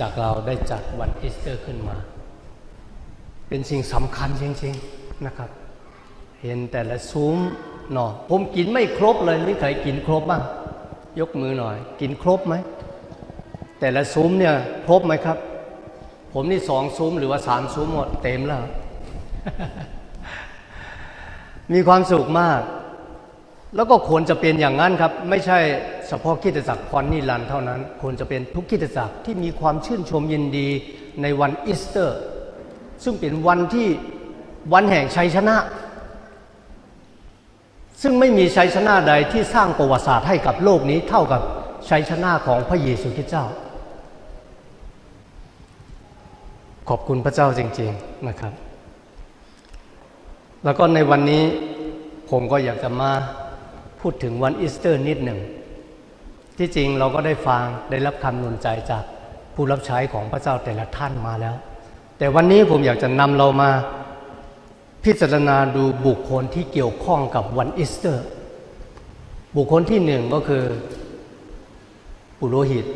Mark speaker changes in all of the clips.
Speaker 1: จากเราได้จัดวันอีสเตอร์ขึ้นมา เป็นสิ่งสำคัญจริงๆนะครับ เห็นแต่ละซุ้มหนอผมกินไม่ครบเลยนี่ใครกินครบบ้างยกมือหน่อย กินครบไหม แต่ละซุ้มเนี่ยครบไหมครับ ผมนี่สองซุ้มหรือว่าสามซุ้มหมดเต็มแล้ว มีความสุขมาก แล้วก็ควรจะเป็นอย่างนั้นครับ ไม่ใช่ เฉพาะคริดจักรพรนิรันเท่านั้นควรจะเป็นทุกคริดจักรที่มีความชื่นชมยินดีในวันอีสเตอร์ ซึ่งเป็นวันที่วันแห่งชัยชนะ ซึ่งไม่มีชัยชนะใดที่สร้างประวัติศาสตร์ให้กับโลกนี้เท่ากับชัยชนะของพระเยซูคริสต์เจ้า ขอบคุณพระเจ้าจริง ๆนะครับ แล้วก็ในวันนี้ผมก็อยากจะมาพูดถึงวันอีสเตอร์นิดหนึ่ง ที่จริงเราก็ได้ฟังได้รับคำนุนใจจากผู้รับใช้ของพระเจ้าแต่ละท่านมาแล้ว แต่วันนี้ผมอยากจะนำเรามาพิจารณาดูบุคคลที่เกี่ยวข้องกับวันอีสเตอร์ บุคคลที่หนึ่งก็คือปุโรหิต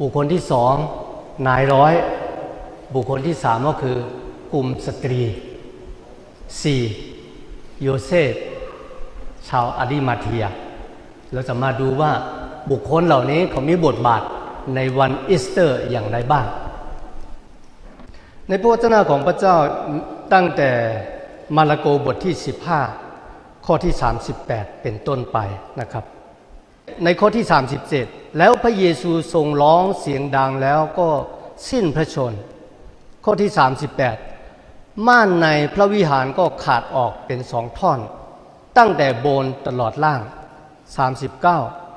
Speaker 1: บุคคลที่สองนายร้อย บุคคลที่สามก็คือกลุ่มสตรี 4. โยเซฟชาวอาริมาเทีย เราจะมาดูว่า บุคคลเหล่านี้เขามีบทบาทในวันอีสเตอร์อย่างไรบ้าง ในพระวจนะของพระเจ้าตั้งแต่มาระโกบทที่ 15 ข้อที่ 38 เป็นต้นไปนะครับ ในข้อที่ 37 แล้วพระเยซูทรงร้องเสียงดังแล้วก็สิ้นพระชน ข้อที่ 38 ม่านในพระวิหารก็ขาดออกเป็นสองท่อน ตั้งแต่โบนตลอดล่าง 39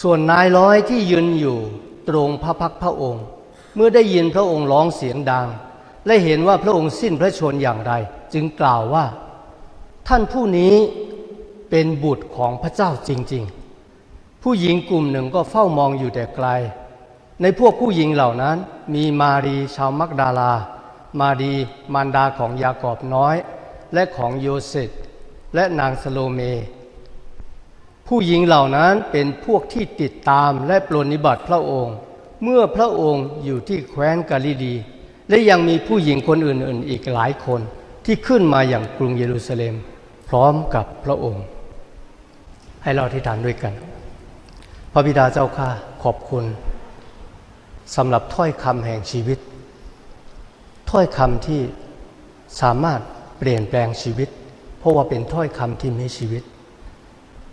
Speaker 1: ส่วนนายร้อยที่ยืนอยู่ตรงพระพักพระองค์ เมื่อได้ยินพระองค์ร้องเสียงดัง และเห็นว่าพระองค์สิ้นพระชนอย่างไร จึงกล่าวว่า ท่านผู้นี้เป็นบุตรของพระเจ้าจริง ๆ ผู้หญิงกลุ่มหนึ่งก็เฝ้ามองอยู่แต่ไกล ในพวกผู้หญิงเหล่านั้น มีมารีชาวมักดาลา มารีมารดาของยากอบน้อย และของโยเซฟและนางสโลเม ผู้หญิงเหล่านั้นเป็นพวกที่ติดตามและปรนนิบัติพระองค์ เมื่อพระองค์อยู่ที่แคว้นกาลิลีและยังมีผู้หญิงคนอื่นๆ อีกหลายคนที่ขึ้นมาอย่างกรุงเยรูซาเล็ม พร้อมกับพระองค์ ให้เราอธิษฐานด้วยกัน พระบิดาเจ้าข้าขอบคุณสำหรับถ้อยคำแห่งชีวิต ถ้อยคำที่สามารถเปลี่ยนแปลงชีวิต เพราะว่าเป็นถ้อยคำที่มีชีวิต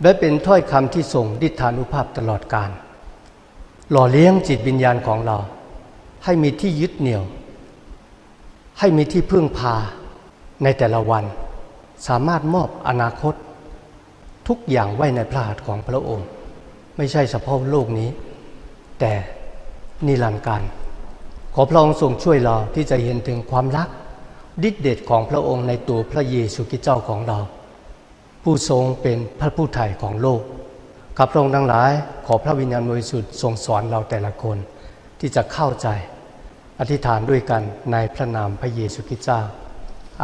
Speaker 1: และเป็นถ้อยคำที่ส่งดิฐานุภาพตลอดกาลหล่อเลี้ยงจิตวิญญาณของเรา ให้มีที่ยึดเหนี่ยว ให้มีที่พึ่งพาในแต่ละวัน สามารถมอบอนาคต ทุกอย่างไว้ในพระหัตถ์ของพระองค์ ไม่ใช่เฉพาะโลกนี้ แต่นิรันดร์การขอพระองค์ทรงช่วยเราที่จะเห็นถึงความรักดิดเด็ดของพระองค์ในตัวพระเยซูคริสต์เจ้าของเรา ผู้ทรงเป็นพระผู้ไถ่ของโลกข้าพระองค์ทั้งหลายขอพระวิญญาณบริสุทธิ์ทรงสอนเราแต่ละคน ที่จะเข้าใจ อธิษฐานด้วยกันในพระนามพระเยซูคริสต์เจ้า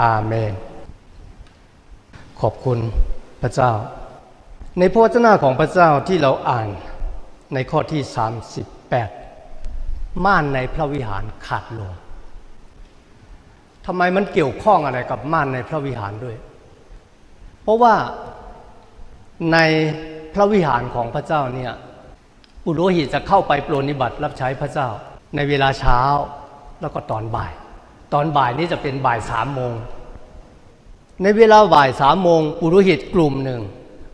Speaker 1: อาเมน ขอบคุณพระเจ้า ในพระวจนะของพระเจ้าที่เราอ่านในข้อที่ 38 ม่านในพระวิหารขาดลงทำไมมันเกี่ยวข้องอะไรกับม่านในพระวิหารด้วย เพราะว่าในพระวิหารของพระเจ้าเนี่ยปุโรหิตจะเข้าไปโปรนิบัติรับใช้พระเจ้า ในเวลาเช้าแล้วก็ตอนบ่าย ตอนบ่ายนี้จะเป็นบ่ายสามโมง ในเวลาบ่ายสามโมงปุโรหิตกลุ่มหนึ่ง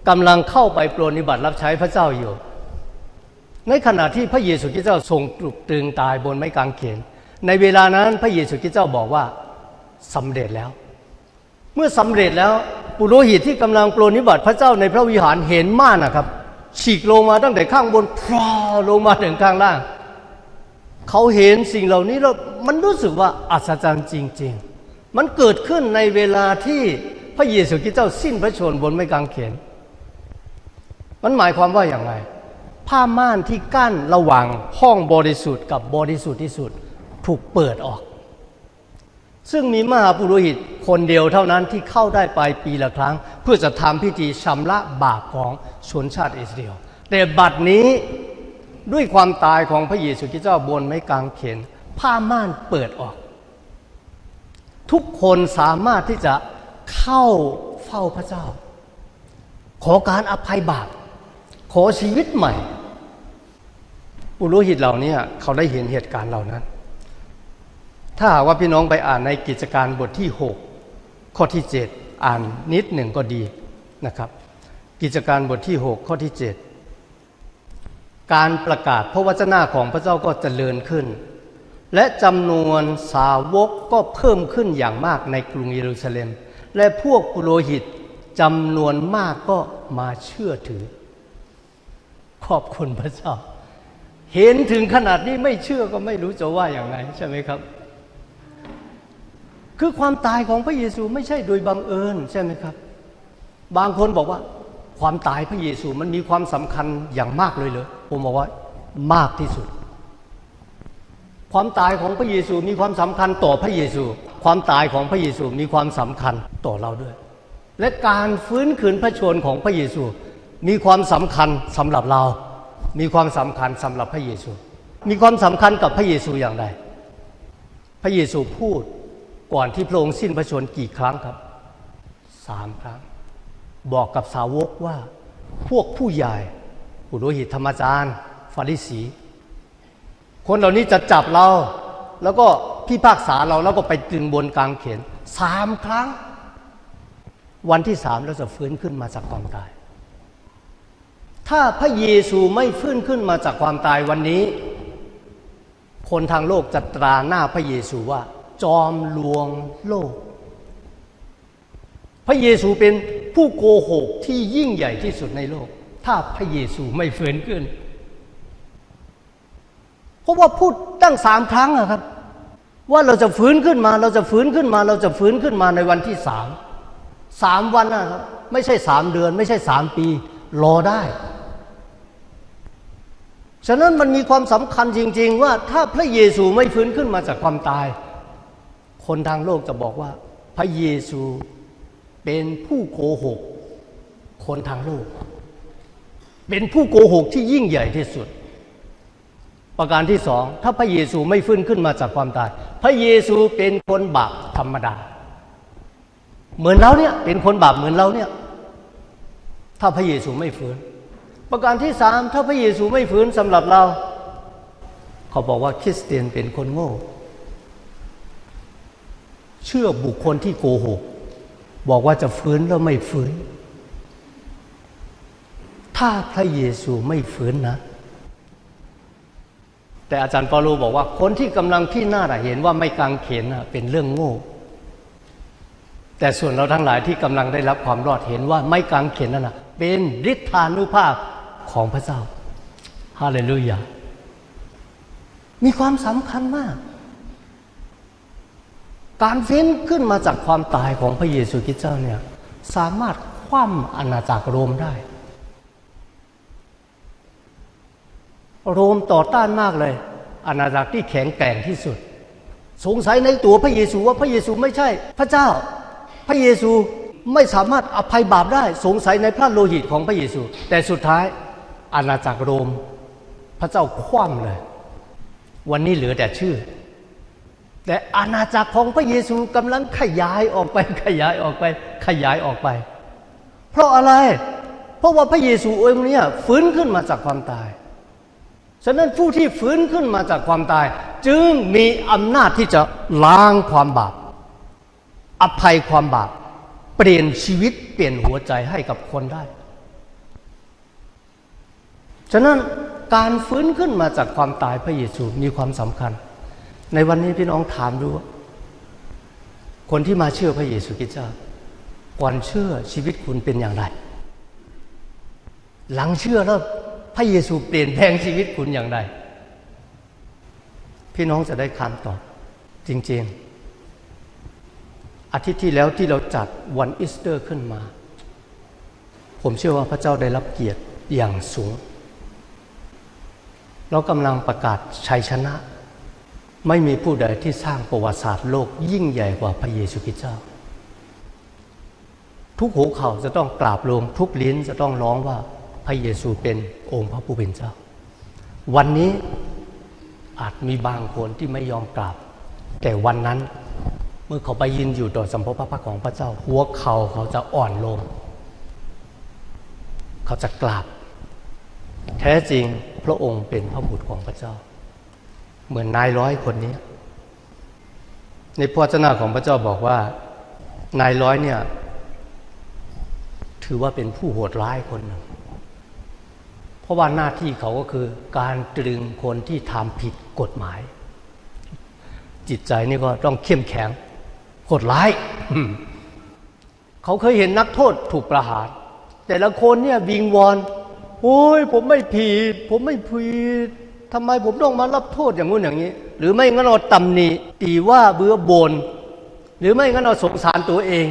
Speaker 1: กำลังเข้าไปโปรนิบัติรับใช้พระเจ้าอยู่ ในขณะที่พระเยซูคริสต์เจ้าทรงตรึกตึงตายบนไม้กางเขนในเวลานั้นพระเยซูคริสต์เจ้าบอกว่าสำเร็จแล้ว เมื่อสำเร็จแล้ว ปุโรหิตที่กำลังโปรนิบัติพระเจ้าในพระวิหารเห็นม่านนะครับ ฉีกลงมาตั้งแต่ข้างบนพรอลงมาถึงข้างล่าง เขาเห็นสิ่งเหล่านี้แล้วมันรู้สึกว่าอัศจรรย์จริง ๆ มันเกิดขึ้นในเวลาที่พระเยซูคริสต์เจ้าสิ้นพระชนม์บนไม้กางเขน มันหมายความว่าอย่างไร ผ้าม่านที่กั้นระหว่างห้องบริสุทธิ์กับบริสุทธิ์ที่สุดถูกเปิดออก ซึ่งมีมหาปุโรหิตคนเดียวเท่านั้นที่เข้าได้ไปปีละครั้ง เพื่อจะทำพิธีชำระบาปของชนชาติอิสราเอลแต่บัดนี้ด้วยความตายของพระเยซูคริสต์เจ้าบนไม้กางเขนผ้าม่านเปิดออก ทุกคนสามารถที่จะเข้าเฝ้าพระเจ้า ขอการอภัยบาป ขอชีวิตใหม่ปุโรหิตเหล่านี้เขาได้เห็นเหตุการณ์เหล่านั้น ถ้าหากว่าพี่น้องไปอ่านในกิจการบทที่ 6 ข้อที่ 7 อ่านนิดหนึ่งก็ดีนะครับ กิจการบทที่ 6 ข้อที่ 7 การประกาศพระวจนะของพระเจ้าก็เจริญขึ้น และจำนวนสาวกก็เพิ่มขึ้นอย่างมากในกรุงเยรูซาเล็ม และพวกปุโรหิตจำนวนมากก็มาเชื่อถือ ขอบคุณพระเจ้า เห็นถึงขนาดนี้ไม่เชื่อก็ไม่รู้จะว่าอย่างไรใช่ไหมครับ คือความตายของพระเยซูไม่ใช่โดยบังเอิญใช่ไหมครับ บางคนบอกว่า ความตายพระเยซูมันมีความสำคัญอย่างมากเลยเลยผมบอกว่ามากที่สุด ความตายของพระเยซูมีความสำคัญต่อพระเยซู ความตายของพระเยซูมีความสำคัญต่อเราด้วย และการฟื้นคืนพระชนของพระเยซู มีความสำคัญสำหรับเรา มีความสำคัญสำหรับพระเยซู มีความสำคัญกับพระเยซูอย่างไร พระเยซูพูด ก่อนที่พระองค์สิ้นพระชนกี่ครั้งครับสามครั้ง บอกกับสาวกว่าพวกผู้ใหญ่ปุโรหิตธรรมจารย์ฟาริสี คนเหล่านี้จะจับเรา แล้วก็พิพากษาเราแล้วก็ไปตึงบนกลางเขนสามครั้ง วันที่สามเราจะฟื้นขึ้นมาจากความตาย ถ้าพระเยซูไม่ฟื้นขึ้นมาจากความตายวันนี้ คนทางโลกจะตราหน้าพระเยซูว่า จอมลวงโลก พระเยซูเป็นผู้โกหกที่ยิ่งใหญ่ที่สุดในโลก ถ้าพระเยซูไม่ฟื้นขึ้น เพราะว่าพูดตั้งสามครั้งอะครับ ว่าเราจะฟื้นขึ้นมา เราจะฟื้นขึ้นมา เราจะฟื้นขึ้นมาในวันที่สามสามวันนะครับ ไม่ใช่สามเดือน ไม่ใช่สามปี รอได้ฉะนั้นมันมีความสำคัญจริง ๆ ว่าถ้าพระเยซูไม่ฟื้นขึ้นมาจากความตาย คนทางโลกจะบอกว่า พระเยซูเป็นผู้โกหก คนทางโลก เป็นผู้โกหกที่ยิ่งใหญ่ที่สุด ประการที่สองถ้าพระเยซูไม่ฟื้นขึ้นมาจากความตาย พระเยซูเป็นคนบาปธรรมดา เหมือนเราเนี่ยเป็นคนบาปเหมือนเราเนี่ย ถ้าพระเยซูไม่ฟื้น ประการที่สามถ้าพระเยซูไม่ฟื้นสำหรับเรา เขาบอกว่าคริสเตียนเป็นคนโง่ เชื่อบุคคลที่โกหก บอกว่าจะฟื้นแล้วไม่ฟื้น ถ้าพระเยซูไม่ฟื้นนะ แต่อาจารย์เปาโลบอกว่าคนที่กำลังพี่หน้าเห็นว่าไม่กางเขนเป็นเรื่องโง่แต่ส่วนเราทั้งหลายที่กำลังได้รับความรอดเห็นว่าไม่กางเขนนั่นนะเป็นฤทธานุภาพของพระเจ้าฮาเลลูยา มีความสำคัญมาก การเฟ้นขึ้นมาจากความตายของพระเยซูคริสต์เจ้าเนี่ยสามารถคว่ำอาณาจักรโรมได้ โรมต่อต้านมากเลย อาณาจักรที่แข็งแกร่งที่สุด สงสัยในตัวพระเยซูว่าพระเยซูไม่ใช่ พระเจ้า พระเยซูไม่สามารถอภัยบาปได้ สงสัยในพระโลหิตของพระเยซู แต่สุดท้ายอาณาจักรโรม พระเจ้าคว่ำเลย วันนี้เหลือแต่ชื่อ แต่อาณาจักรของพระเยซูกำลังขยายออกไปขยายออกไปขยายออกไป เพราะอะไร เพราะว่าพระเยซูองค์นี้ฟื้นขึ้นมาจากความตาย ฉะนั้นผู้ที่ฟื้นขึ้นมาจากความตาย จึงมีอำนาจที่จะล้างความบาป อภัยความบาป เปลี่ยนชีวิตเปลี่ยนหัวใจให้กับคนได้ ฉะนั้นการฟื้นขึ้นมาจากความตายพระเยซูมีความสำคัญ ในวันนี้พี่น้องถามดูคนที่มาเชื่อพระเยซูคริสต์เจ้าก่อนเชื่อชีวิตคุณเป็นอย่างไร หลังเชื่อแล้วพระเยซูเปลี่ยนแปลงชีวิตคุณอย่างไร พี่น้องจะได้คำตอบจริง ๆ อาทิตย์ที่แล้วที่เราจัดวันอีสเตอร์ขึ้นมา ผมเชื่อว่าพระเจ้าได้รับเกียรติอย่างสูง เรากำลังประกาศชัยชนะ ไม่มีผู้ใดที่สร้างประวัติศาสตร์โลกยิ่งใหญ่กว่าพระเยซูคริสต์เจ้า ทุกหัวเข่าจะต้องกราบลงทุกลิ้นจะต้องร้องว่าพระเยซูเป็นองค์พระผู้เป็นเจ้า วันนี้อาจมีบางคนที่ไม่ยอมกราบ แต่วันนั้นเมื่อเขาไปยืนอยู่ต่อสัมภพระพักของพระเจ้า หัวเข่าเขาจะอ่อนลง เขาจะกราบ แท้จริงพระองค์เป็นพระบุตรของพระเจ้า เหมือนนายร้อยคนนี้ ในพระวจนะของพระเจ้าบอกว่า นายร้อยเนี่ย ถือว่าเป็นผู้โหดร้ายคนหนึ่งเพราะว่าหน้าที่เขาก็คือ การตรึงคนที่ทำผิดกฎหมาย จิตใจนี่ก็ต้องเข้มแข็งโหดร้ายเขาเคยเห็นนักโทษถูกประหาร แต่ละคนเนี่ยวิงวอนโอ้ยผมไม่ผิด ผมไม่ผิด ทำไมผมต้องมารับโทษอย่างงู้นอย่างนี้ หรือไม่งั้นเราตำหนิตีว่าเบื่อบน หรือไม่งั้นเราสงสารตัวเอง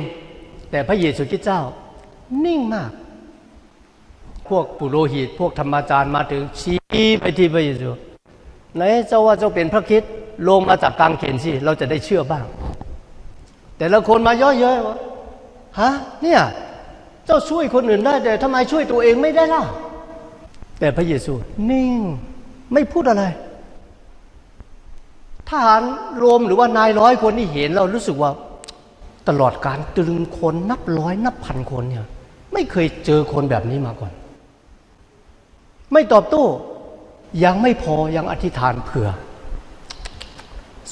Speaker 1: แต่พระเยซูคริสต์เจ้า นิ่งมาก พวกปุโรหิต พวกธรรมาจารย์มาถึงชี้ไปที่พระเยซูไหนเจ้าว่าเจ้าเป็นพระคริสต์ลงมาจากกลางเขนสิเราจะได้เชื่อบ้าง แต่ละคนมาย่อเย้ยว่าฮะเนี่ยเจ้าช่วยคนอื่นได้แต่ทำไมช่วยตัวเองไม่ได้ล่ะ แต่พระเยซูนิ่ง ไม่พูดอะไรทหารโรมหรือว่านายร้อยคนที่เห็นเรารู้สึกว่าตลอดการตรึงคนนับร้อยนับพันคนเนี่ย ไม่เคยเจอคนแบบนี้มาก่อน ไม่ตอบโต้ยังไม่พอยังอธิษฐานเผื่อ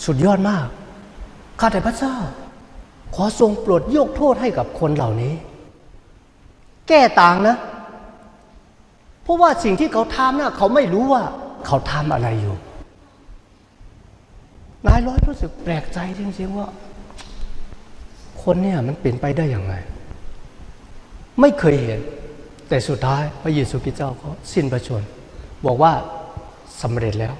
Speaker 1: สุดยอดมาก ข้าแต่พระเจ้า ขอทรงโปรดยกโทษให้กับคนเหล่านี้ แก้ต่างนะ เพราะว่าสิ่งที่เขาทำน่ะเขาไม่รู้ว่า เขาทำอะไรอยู่นายร้อยรู้สึกแปลกใจจริงๆว่า คนเนี่ยมันเป็นไปได้อย่างไร ไม่เคยเห็น แต่สุดท้ายพระเยซูคริสต์เจ้าก็สิ้นพระชน บอกว่าสำเร็จแล้ว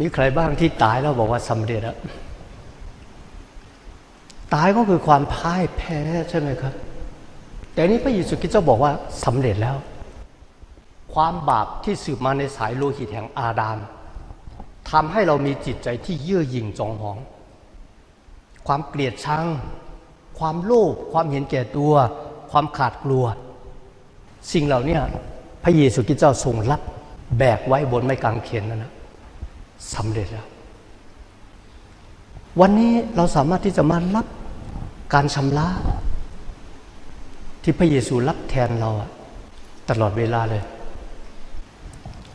Speaker 1: มีใครบ้างที่ตายแล้วบอกว่าสำเร็จแล้วตายก็คือความพ่ายแพ้ใช่ไหมครับ แต่นี้พระเยซูคริสต์เจ้าบอกว่าสำเร็จแล้ว ความบาปที่สืบมาในสายโลหิตแห่งอาดามทำให้เรามีจิตใจที่เยื่อหยิ่งจองหอง ความเกลียดชัง ความโลภความเห็นแก่ตัว ความขาดกลัว สิ่งเหล่านี้พระเยซูคริสต์เจ้าทรงรับแบกไว้บนไม้กางเขนนั่นนะสำเร็จแล้ว วันนี้เราสามารถที่จะมารับการชำระ ที่พระเยซูรับแทนเราตลอดเวลาเลย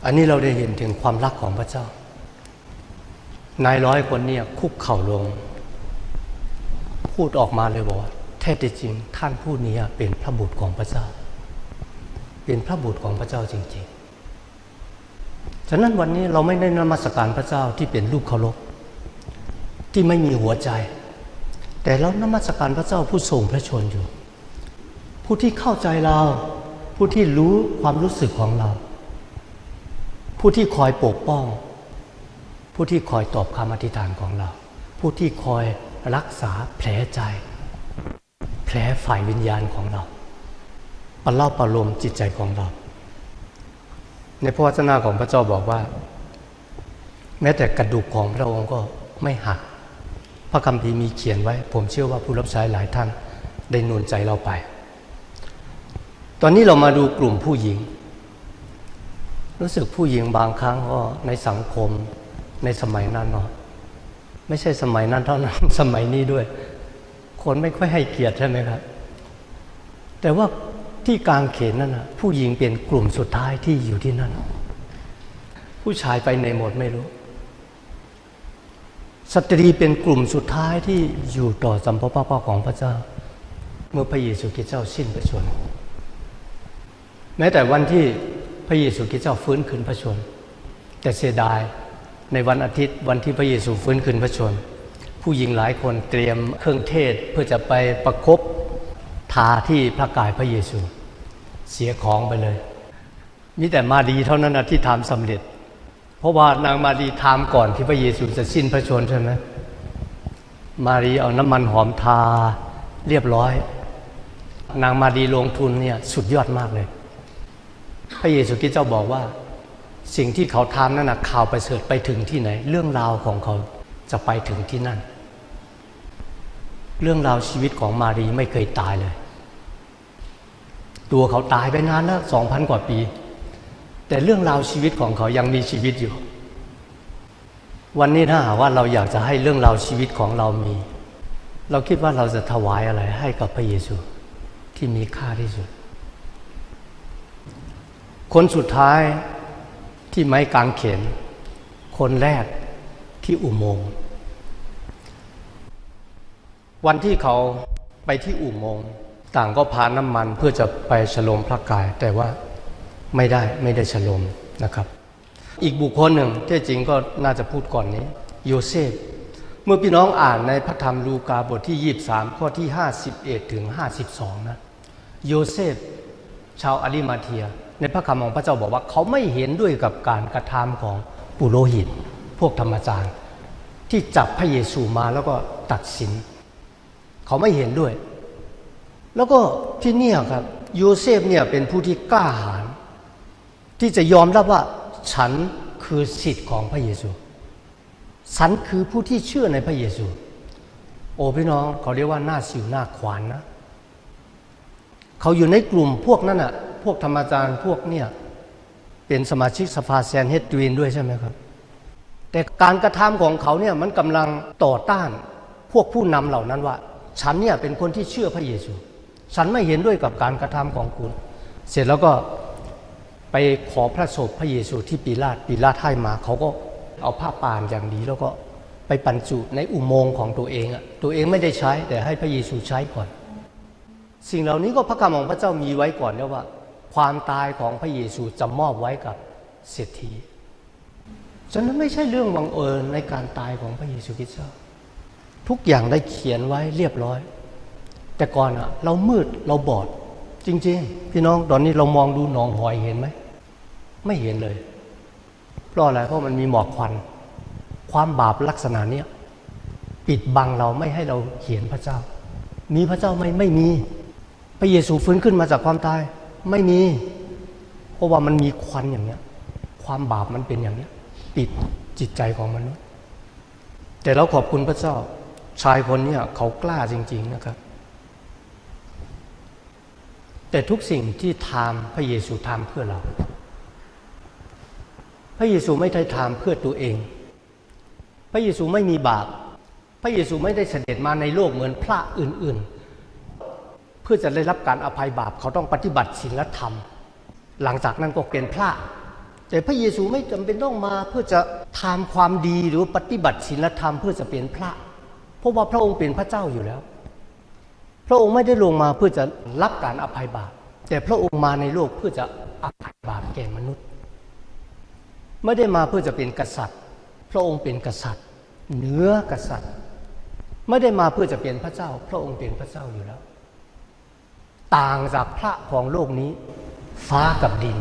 Speaker 1: อันนี้เราได้เห็นถึงความรักของพระเจ้า นายร้อยคนเนี่ยคุกเข่าลง พูดออกมาเลยบอกว่าแท้จริงท่านผู้นี้เป็นพระบุตรของพระเจ้า เป็นพระบุตรของพระเจ้าจริง ๆ ฉะนั้นวันนี้เราไม่ได้นมัสการพระเจ้าที่เป็นรูปเคารพที่ไม่มีหัวใจ แต่เรานมัสการพระเจ้าผู้ทรงพระชนอยู่ ผู้ที่เข้าใจเรา ผู้ที่รู้ความรู้สึกของเรา ผู้ที่คอยปกป้อง ผู้ที่คอยตอบคำอธิษฐานของเรา ผู้ที่คอยรักษาแผลใจ แผลฝ่ายวิญญาณของเราปลเล่าประโลมจิตใจของเรา ในพระวจนะของพระเจ้าบอกว่า แม้แต่กระดูกของพระองค์ก็ไม่หัก พระคัมภีร์มีเขียนไว้ ผมเชื่อว่าผู้รับใช้หลายท่านได้หนุนใจเราไป ตอนนี้เรามาดูกลุ่มผู้หญิง รู้สึกผู้หญิงบางครั้งก็ในสังคมในสมัยนั้นเนาะไม่ใช่สมัยนั้นเท่านั้นสมัยนี้ด้วย คนไม่ค่อยให้เกียรติใช่ไหมครับ แต่ว่าที่กลางเขนนั่นนะผู้หญิงเป็นกลุ่มสุดท้ายที่อยู่ที่นั่น ผู้ชายไปในหมดไม่รู้ สตรีเป็นกลุ่มสุดท้ายที่อยู่ต่อสัมภพระของพระเจ้า เมื่อพระเยซูคริสต์เจ้าสิ้นพระชนม์แม้แต่วันที่ พระเยซูคริสต์เจ้าฟื้นคืนพระชนม์แต่เสียดายในวันอาทิตย์วันที่พระเยซูฟื้นคืนพระชนม์ผู้หญิงหลายคนเตรียมเครื่องเทศเพื่อจะไปประครบทาที่พระกายพระเยซู เสียของไปเลย มีแต่มาดีเท่านั้นนะที่ทำสำเร็จ เพราะว่านางมารีทำก่อนที่พระเยซูจะสิ้นพระชนม์ใช่ไหมมารีเอาน้ำมันหอมทาเรียบร้อย นางมารีลงทุนเนี่ยสุดยอดมากเลย พระเยซูคริสต์เจ้าบอกว่า สิ่งที่เขาทำนั่นนะข่าวประเสริฐไปถึงที่ไหน เรื่องราวของเขาจะไปถึงที่นั่น เรื่องราวชีวิตของมารีไม่เคยตายเลย ตัวเขาตายไปนานแล้วสองพันกว่าปี แต่แต่เรื่องราวชีวิตของเขายังมีชีวิตอยู่ วันนี้ถ้าหากว่าเราอยากจะให้เรื่องราวชีวิตของเรามี เราคิดว่าเราจะถวายอะไรให้กับพระเยซูที่มีค่าที่สุด คนสุดท้ายที่ไม้กางเขน คนแรกที่อุโมงค์วันที่เขาไปที่อุโมงค์ต่างก็พาน้ำมันเพื่อจะไปฉลมพระกาย แต่ว่าไม่ได้ไม่ได้ฉลมนะครับ อีกบุคคลหนึ่งที่จริงก็น่าจะพูดก่อนนี้ โยเซฟ เมื่อพี่น้องอ่านในพระธรรมลูกาบทที่ 23 ข้อที่ 51 ถึง 52 นะ โยเซฟ ชาวอาริมาเทีย ในพระคำของพระเจ้าบอกว่าเขาไม่เห็นด้วยกับการกระทำของปุโรหิต พวกธรรมจารย์ ที่จับพระเยซูมาแล้วก็ตัดสิน เขาไม่เห็นด้วย แล้วก็ที่เนี่ยครับโยเซฟเนี่ยเป็นผู้ที่กล้าหาญที่จะยอมรับว่าฉันคือสิทธิ์ของพระเยซู ฉันคือผู้ที่เชื่อในพระเยซู โอ้พี่น้องเขาเรียกว่าหน้าสิวหน้าขวานนะ เขาอยู่ในกลุ่มพวกนั้นอะ พวกธรรมจารย์พวกเนี่ยเป็นสมาชิกสภาแซนเฮดวีนด้วยใช่ไหมครับ แต่การกระทำของเขาเนี่ยมันกำลังต่อต้านพวกผู้นำเหล่านั้นว่า ฉันเนี่ยเป็นคนที่เชื่อพระเยซู ฉันไม่เห็นด้วยกับการกระทำของคุณ เสร็จแล้วก็ไปขอพระศพพระเยซูที่ปีลาตปีลาตให้มา เขาก็เอาผ้าป่านอย่างดีแล้วก็ไปบรรจุในอุโมงค์ของตัวเองอะตัวเองไม่ได้ใช้แต่ให้พระเยซูใช้ก่อน สิ่งเหล่านี้ก็พระคำของพระเจ้ามีไว้ก่อนแล้วว่า ความตายของพระเยซูจะมอบไว้กับเศรษฐีฉะนั้นไม่ใช่เรื่องบังเอิญในการตายของพระเยซูคริสต์เจ้าทุกอย่างได้เขียนไว้เรียบร้อย แต่ก่อนอะเรามืดเราบอด จริง ๆ พี่น้องตอนนี้เรามองดูหนองหอยเห็นไหม ไม่เห็นเลย เพราะอะไรเพราะมันมีหมอกควัน ความบาปลักษณะเนี้ยปิดบังเราไม่ให้เราเห็นพระเจ้า มีพระเจ้าไหมไม่มี พระเยซูฟื้นขึ้นมาจากความตาย ไม่มี เพราะว่ามันมีควันอย่างเนี้ย ความบาปมันเป็นอย่างเนี้ย ปิดจิตใจของมนุษย์ แต่เราขอบคุณพระเจ้า ชายคนเนี้ยเขากล้าจริง ๆนะครับ แต่ทุกสิ่งที่ทำพระเยซูทำเพื่อเรา พระเยซูไม่ได้ทำเพื่อตัวเอง พระเยซูไม่มีบาป พระเยซูไม่ได้เสด็จมาในโลกเหมือนพระอื่น ๆ เพื่อจะได้รับการอภัยบาปเขาต้องปฏิบัติศีลธรรม หลังจากนั้นก็เป็นพระ แต่พระเยซูไม่จำเป็นต้องมาเพื่อจะทำความดีหรือปฏิบัติศีลธรรมเพื่อจะเป็นพระ เพราะว่าพระองค์เป็นพระเจ้าอยู่แล้ว พระองค์ไม่ได้ลงมาเพื่อจะรับการอภัยบาป แต่พระองค์มาในโลกเพื่อจะอภัยบาปแก่มนุษย์ ไม่ได้มาเพื่อจะเป็นกษัตริย์ พระองค์เป็นกษัตริย์ เหนือกษัตริย์ ไม่ได้มาเพื่อจะเป็นพระเจ้า พระองค์เป็นพระเจ้าอยู่แล้ว ต่างจากพระของโลกนี้ ฟ้ากับดิน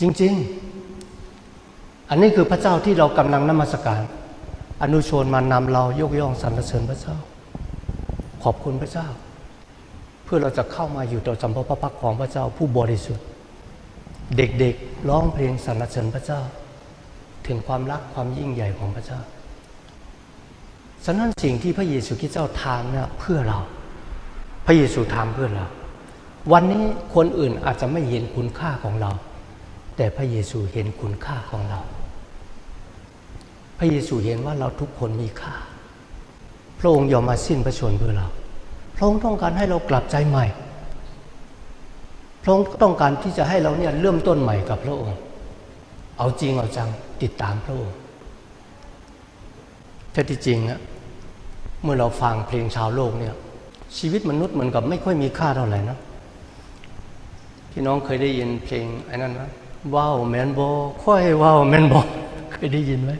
Speaker 1: จริง ๆ อันนี้คือพระเจ้าที่เรากำลังนมัสการ อนุชนมานำเรายกย่องสรรเสริญพระเจ้า ขอบคุณพระเจ้า เพื่อเราจะเข้ามาอยู่ต่อจำพระพักของพระเจ้าผู้บริสุทธิ์ เด็กๆร้องเพลงสรรเสริญพระเจ้า ถึงความรักความยิ่งใหญ่ของพระเจ้าฉะนั้นสิ่งที่พระเยซูคริสต์เจ้าทำเนี่ยเพื่อเรา พระเยซูทำเพื่อเรา วันนี้คนอื่นอาจจะไม่เห็นคุณค่าของเรา แต่พระเยซูเห็นคุณค่าของเรา พระเยซูเห็นว่าเราทุกคนมีค่า พระองค์ยอมมาสิ้นพระชนเพื่อเรา พระองค์ต้องการให้เรากลับใจใหม่ พระองค์ต้องการที่จะให้เราเนี่ยเริ่มต้นใหม่กับพระองค์ เอาจริงเอาจังติดตามพระองค์แท้ที่จริงอะเมื่อเราฟังเพลงชาวโลกเนี่ย ชีวิตมนุษย์เหมือนกับไม่ค่อยมีค่าเท่าไหร่นะพี่น้องเคยได้ยินเพลงไอ้นั่นไหมว้าวแมนบอค่อยว้าวแมนบอเคยได้ยินไหม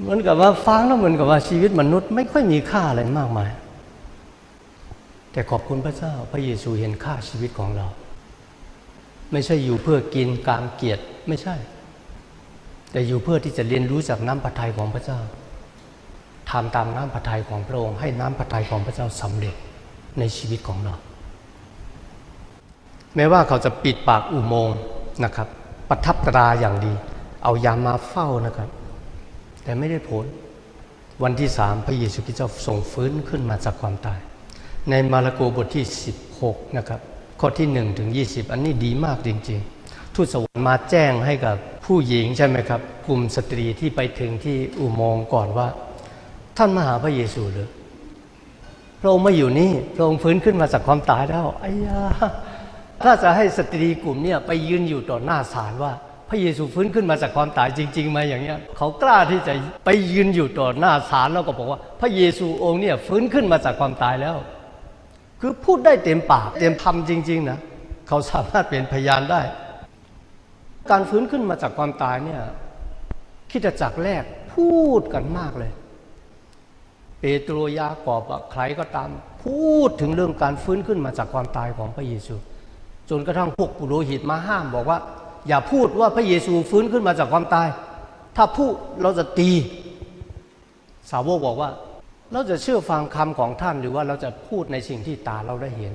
Speaker 1: เหมือนกับว่าฟังแล้วเหมือนกับว่าชีวิตมนุษย์ ไม่ค่อยมีค่าอะไรมากมาย แต่ขอบคุณพระเจ้า พระเยซูเห็นค่าชีวิตของเรา ไม่ใช่อยู่เพื่อกินกามเกียรติไม่ใช่ แต่อยู่เพื่อที่จะเรียนรู้จากน้ำพระทัยของพระเจ้า ทำตามน้ำพระทัยของพระองค์ให้น้ำพระทัยของพระเจ้าสำเร็จในชีวิตของเรา แม้ว่าเขาจะปิดปากอุโมงค์นะครับ ประทับตราอย่างดี เอายามมาเฝ้านะครับ แต่ไม่ได้ผล วันที่สามพระเยซูคริสต์เจ้าทรงฟื้นขึ้นมาจากความตาย ในมาระโกบทที่ 16 นะครับ ข้อที่หนึ่งถึงยี่สิบอันนี้ดีมากจริง ๆ ทูตสวรรค์มาแจ้งให้กับผู้หญิงใช่ไหมครับ กลุ่มสตรีที่ไปถึงที่อุโมงค์ก่อนว่า ท่านมาหาพระเยซูหรือพระองค์ไม่อยู่นี่ พระองค์ฟื้นขึ้นมาจากความตายแล้วไอ้ยาถ้าจะให้สตรีกลุ่มเนี่ยไปยืนอยู่ต่อหน้าศาลว่า พระเยซูฟื้นขึ้นมาจากความตายจริงๆไหมอย่างเงี้ยเขากล้าที่จะไปยืนอยู่ต่อหน้าศาลแล้วก็บอกว่า พระเยซูองค์เนี่ยฟื้นขึ้นมาจากความตายแล้ว คือพูดได้เต็มปากเต็มคำจริง ๆนะเขาสามารถเป็นพยานได้ การฟื้นขึ้นมาจากความตายเนี่ยคิดจักรแรกพูดกันมากเลย เปโตรยากอบใครก็ตาม พูดถึงเรื่องการฟื้นขึ้นมาจากความตายของพระเยซู จนกระทั่งพวกปุโรหิตมาห้ามบอกว่า อย่าพูดว่าพระเยซูฟื้นขึ้นมาจากความตาย ถ้าพูดเราจะตี สาวกบอกว่า เราจะเชื่อฟังคำของท่านหรือว่าเราจะพูดในสิ่งที่ตาเราได้เห็น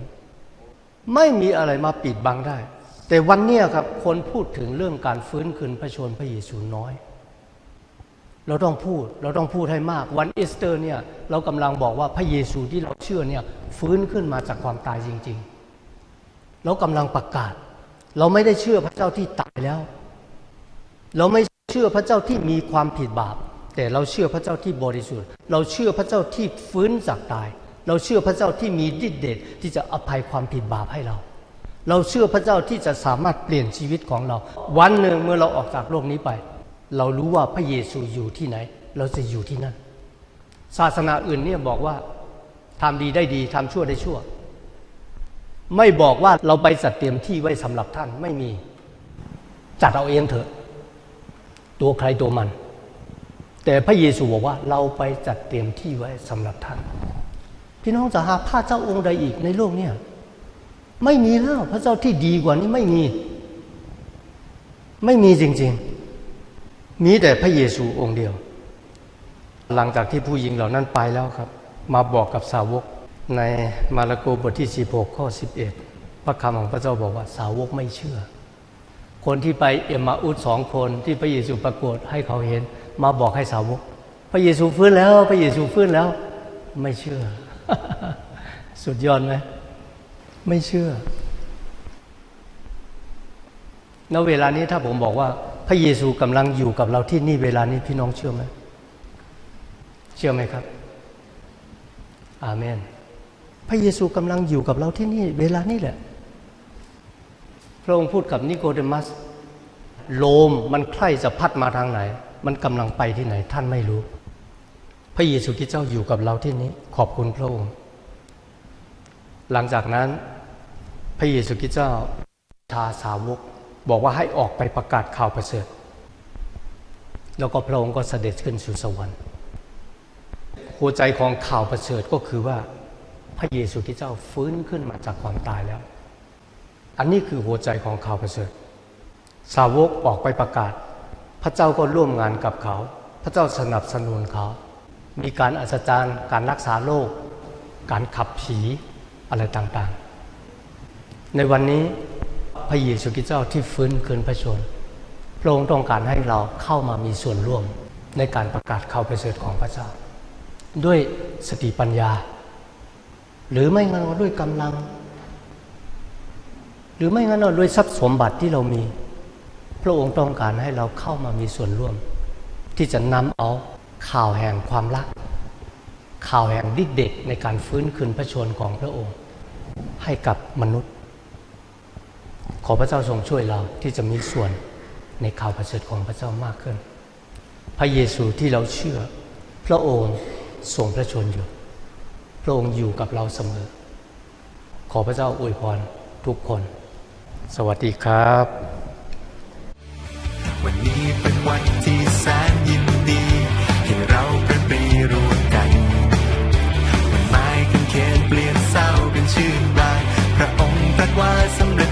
Speaker 1: ไม่มีอะไรมาปิดบังได้ แต่วันนี้ครับคนพูดถึงเรื่องการฟื้นคืนพระชนพระเยซูน้อย เราต้องพูดเราต้องพูดให้มากวันอีสเตอร์เนี่ยเรากำลังบอกว่าพระเยซูที่เราเชื่อเนี่ยฟื้นขึ้นมาจากความตายจริง ๆ เรากำลังประกาศ เราไม่ได้เชื่อพระเจ้าที่ตายแล้ว เราไม่เชื่อพระเจ้าที่มีความผิดบาป แต่เราเชื่อพระเจ้าที่บริสุทธิ์ เราเชื่อพระเจ้าที่ฟื้นจากตาย เราเชื่อพระเจ้าที่มีฤทธิ์เดชที่จะอภัยความผิดบาปให้เรา เราเชื่อพระเจ้าที่จะสามารถเปลี่ยนชีวิตของเรา วันหนึ่งเมื่อเราออกจากโลกนี้ไป เรารู้ว่าพระเยซูอยู่ที่ไหน เราจะอยู่ที่นั่น ศาสนาอื่นเนี่ยบอกว่าทำดีได้ดีทำชั่วได้ชั่ว ไม่บอกว่าเราไปจัดเตรียมที่ไว้สำหรับท่านไม่มี จัดเอาเองเถอะ ตัวใครตัวมัน แต่พระเยซูบอกว่าเราไปจัดเตรียมที่ไว้สำหรับท่าน พี่น้องจะหาพระเจ้าองค์ใดอีกในโลกเนี่ยไม่มีแล้วพระเจ้าที่ดีกว่านี้ไม่มี ไม่มีจริง ๆ มีแต่พระเยซูองค์เดียว หลังจากที่ผู้หญิงเหล่านั้นไปแล้วครับ มาบอกกับสาวกในมาระโกบทที่ 16 ข้อ 11 พระคำของพระเจ้าบอกว่าสาวกไม่เชื่อ คนที่ไปเอมมาอุสสองคนที่พระเยซูปรากฏให้เขาเห็น มาบอกให้สาวก พระเยซูฟื้นแล้ว พระเยซูฟื้นแล้ว ไม่เชื่อ สุดยอดไหมไม่เชื่อณเวลานี้ถ้าผมบอกว่า พระเยซูกำลังอยู่กับเราที่นี่เวลานี้พี่น้องเชื่อไหมเชื่อไหมครับ อาเมน พระเยซูกำลังอยู่กับเราที่นี่ เวลานี้แหละ พระองค์พูดกับนิโคเดมัส โลมมันใคร่จะพัดมาทางไหน มันกำลังไปที่ไหน ท่านไม่รู้ พระเยซูคริสต์เจ้าอยู่กับเราที่นี้ ขอบคุณพระองค์ หลังจากนั้น พระเยซูคริสต์เจ้าชาสาวก บอกว่าให้ออกไปประกาศข่าวประเสริฐ แล้วก็พระองค์ก็เสด็จขึ้นสู่สวรรค์หัวใจของข่าวประเสริฐก็คือว่าพระเยซูคริสต์เจ้าฟื้นขึ้นมาจากความตายแล้ว อันนี้คือหัวใจของข่าวประเสริฐ สาวกออกไปประกาศ พระเจ้าก็ร่วมงานกับเขา พระเจ้าสนับสนุนเขา มีการอัศจรรย์ การรักษาโรค การขับผีอะไรต่างๆ ในวันนี้ พระเยซูคริสต์เจ้าที่ฟื้นคืนพระชน พระองค์ต้องการให้เราเข้ามามีส่วนร่วมในการประกาศข่าวประเสริฐของพระเจ้า ด้วยสติปัญญา หรือไม่งั้นด้วยกำลัง หรือไม่งั้นด้วยทรัพย์สมบัติที่เรามี พระองค์ต้องการให้เราเข้ามามีส่วนร่วม ที่จะนำเอาข่าวแห่งความรัก ข่าวแห่งดิเด็ดในการฟื้นคืนพระชนของพระองค์ ให้กับมนุษย์ ขอพระเจ้าทรงช่วยเราที่จะมีส่วนในข่าวประเสริฐของพระเจ้ามากขึ้น พระเยซูที่เราเชื่อ พระองค์ทรงพระชนอยู่ พระองค์อยู่กับเราเสมอ ขอพระเจ้าอวยพรทุกคน สวัสดีครับ
Speaker 2: วันนี้เป็นวันที่แสนยินดีที่เราเป็นปีรู้กันมันไม้กันเขียนเปลี่ยนเศร้าเป็นชื่นบานพระองค์ตรัสว่าสำเร็จ